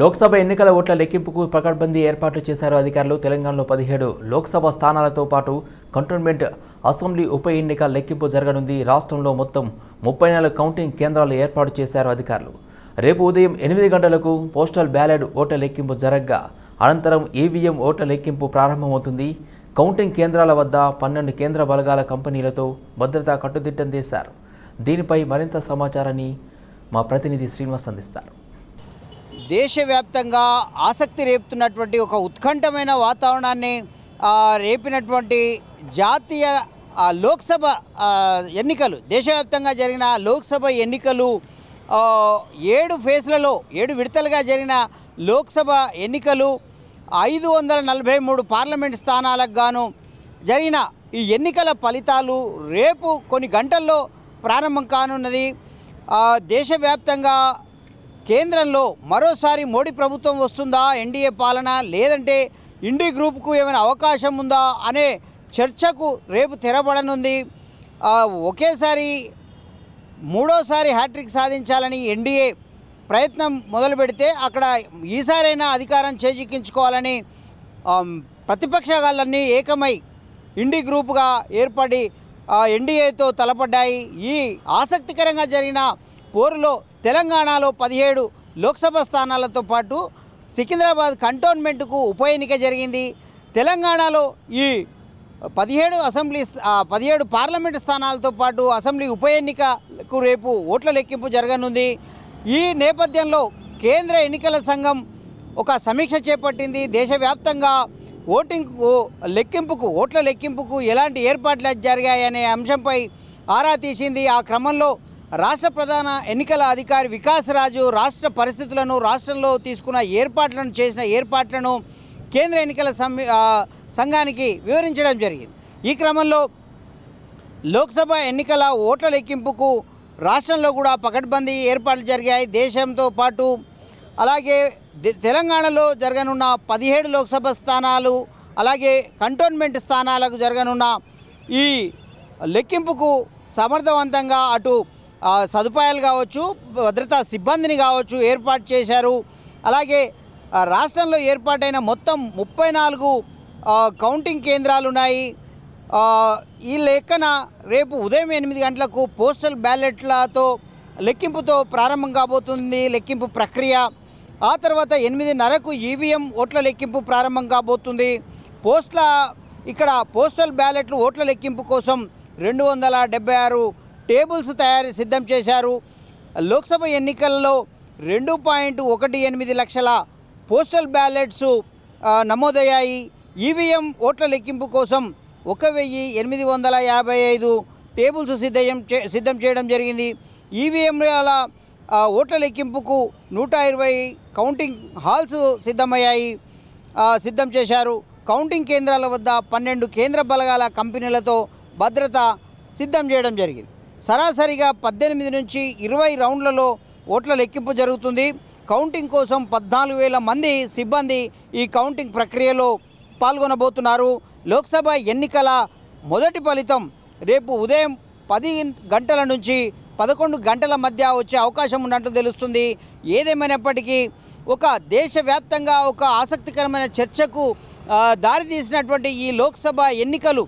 లోక్సభ ఎన్నికల ఓట్ల లెక్కింపుకు పకడ్బందీ ఏర్పాట్లు చేశారు అధికారులు. తెలంగాణలో పదిహేడు లోక్సభ స్థానాలతో పాటు కంటోన్మెంట్ అసెంబ్లీ ఉప ఎన్నిక లెక్కింపు జరగనుంది. రాష్ట్రంలో మొత్తం ముప్పై నాలుగు కౌంటింగ్ కేంద్రాలు ఏర్పాటు చేశారు అధికారులు. రేపు ఉదయం ఎనిమిది గంటలకు పోస్టల్ బ్యాలెట్ ఓట్ల లెక్కింపు జరగ్గా అనంతరం ఈవీఎం ఓట్ల లెక్కింపు ప్రారంభమవుతుంది. కౌంటింగ్ కేంద్రాల వద్ద పన్నెండు కేంద్ర బలగాల కంపెనీలతో భద్రతా కట్టుదిట్టం చేశారు దీనిపై మరింత సమాచారాన్ని మా ప్రతినిధి శ్రీనివాస్ అందిస్తారు. దేశవ్యాప్తంగా ఆసక్తి రేపుతున్నటువంటి ఒక ఉత్కంఠమైన వాతావరణాన్ని రేపినటువంటి జాతీయ లోక్సభ ఎన్నికలు దేశవ్యాప్తంగా జరిగిన లోక్సభ ఎన్నికలు ఏడు ఫేజ్లలో ఏడు విడతలుగా జరిగిన లోక్సభ ఎన్నికలు ఐదు వందల నలభై మూడు పార్లమెంట్ స్థానాలకు గాను జరిగిన ఈ ఎన్నికల ఫలితాలు రేపు కొన్ని గంటల్లో ప్రారంభం కానున్నది. దేశవ్యాప్తంగా కేంద్రంలో మరోసారి మోడీ ప్రభుత్వం వస్తుందా ఎన్డీఏ పాలన లేదంటే ఇండి గ్రూప్కు ఏమైనా అవకాశం ఉందా అనే చర్చకు రేపు తెరబడనుంది ఒకేసారి మూడోసారి హ్యాట్రిక్ సాధించాలని ఎన్డీఏ ప్రయత్నం మొదలు పెడితే అక్కడ ఈసారైనా అధికారం చేజిక్కించుకోవాలని ప్రతిపక్షాలన్నీ ఏకమై ఇండి గ్రూపుగా ఏర్పడి ఎన్డీఏతో తలపడ్డాయి. ఈ ఆసక్తికరంగా జరిగిన పోరులో తెలంగాణలో పదిహేడు లోక్సభ స్థానాలతో పాటు సికింద్రాబాద్ కంటోన్మెంట్కు ఉప ఎన్నిక జరిగింది. తెలంగాణలో ఈ పదిహేడు అసెంబ్లీ పదిహేడు పార్లమెంట్ స్థానాలతో పాటు అసెంబ్లీ ఉప ఎన్నికకు రేపు ఓట్ల లెక్కింపు జరగనుంది. ఈ నేపథ్యంలో కేంద్ర ఎన్నికల సంఘం ఒక సమీక్ష చేపట్టింది. దేశవ్యాప్తంగా ఓటింగ్ లెక్కింపుకు ఓట్ల లెక్కింపుకు ఎలాంటి ఏర్పాట్లు జరిగాయనే అంశంపై ఆరా తీసింది. ఆ క్రమంలో రాష్ట్ర ప్రధాన ఎన్నికల అధికారి వికాస్ రాజు రాష్ట్ర పరిస్థితులను రాష్ట్రంలో తీసుకున్న ఏర్పాట్లను చేసిన ఏర్పాట్లను కేంద్ర ఎన్నికల సంఘానికి వివరించడం జరిగింది. ఈ క్రమంలో లోక్సభ ఎన్నికల ఓట్ల లెక్కింపుకు రాష్ట్రంలో కూడా పకడ్బందీ ఏర్పాట్లు జరిగాయి. దేశంతో పాటు అలాగే తెలంగాణలో జరగనున్న పదిహేడు లోక్సభ స్థానాలు అలాగే కంటోన్మెంట్ స్థానాలకు జరగనున్న ఈ లెక్కింపుకు సమర్థవంతంగా అటు సదుపాయాలు కావచ్చు భద్రతా సిబ్బందిని కావచ్చు ఏర్పాటు చేశారు. అలాగే రాష్ట్రంలో ఏర్పాటైన మొత్తం ముప్పై నాలుగు కౌంటింగ్ కేంద్రాలు ఉన్నాయి. ఈ లెక్కన రేపు ఉదయం ఎనిమిది గంటలకు పోస్టల్ బ్యాలెట్లతో లెక్కింపుతో ప్రారంభం కాబోతుంది లెక్కింపు ప్రక్రియ. ఆ తర్వాత ఎనిమిదిన్నరకు ఈవీఎం ఓట్ల లెక్కింపు ప్రారంభం కాబోతుంది. పోస్ట్ల ఇక్కడ పోస్టల్ బ్యాలెట్లు ఓట్ల లెక్కింపు కోసం రెండు వందల డెబ్బై ఆరు టేబుల్స్ తయారు సిద్ధం చేశారు. లోక్సభ ఎన్నికల్లో రెండు పాయింట్ ఒకటి ఎనిమిది లక్షల పోస్టల్ బ్యాలెట్స్ నమోదయ్యాయి. ఈవీఎం ఓట్ల లెక్కింపు కోసం ఒక వెయ్యి ఎనిమిది వందల యాభై ఐదు టేబుల్స్ సిద్ధం చే సిద్ధం చేయడం జరిగింది. ఈవీఎంల ఓట్ల లెక్కింపుకు నూట ఇరవై కౌంటింగ్ హాల్స్ సిద్ధమయ్యాయి. సిద్ధం చేశారు. కౌంటింగ్ కేంద్రాల వద్ద పన్నెండు కేంద్ర బలగాల కంపెనీలతో భద్రత సిద్ధం చేయడం జరిగింది. సరాసరిగా పద్దెనిమిది నుంచి ఇరవై రౌండ్లలో ఓట్ల లెక్కింపు జరుగుతుంది. కౌంటింగ్ కోసం పద్నాలుగు వేల మంది సిబ్బంది ఈ కౌంటింగ్ ప్రక్రియలో పాల్గొనబోతున్నారు. లోక్సభ ఎన్నికల మొదటి ఫలితం రేపు ఉదయం పది గంటల నుంచి పదకొండు గంటల మధ్య వచ్చే అవకాశం ఉన్నట్టు తెలుస్తుంది. ఏదేమైనప్పటికీ ఒక దేశవ్యాప్తంగా ఒక ఆసక్తికరమైన చర్చకు దారితీసినటువంటి ఈ లోక్సభ ఎన్నికలు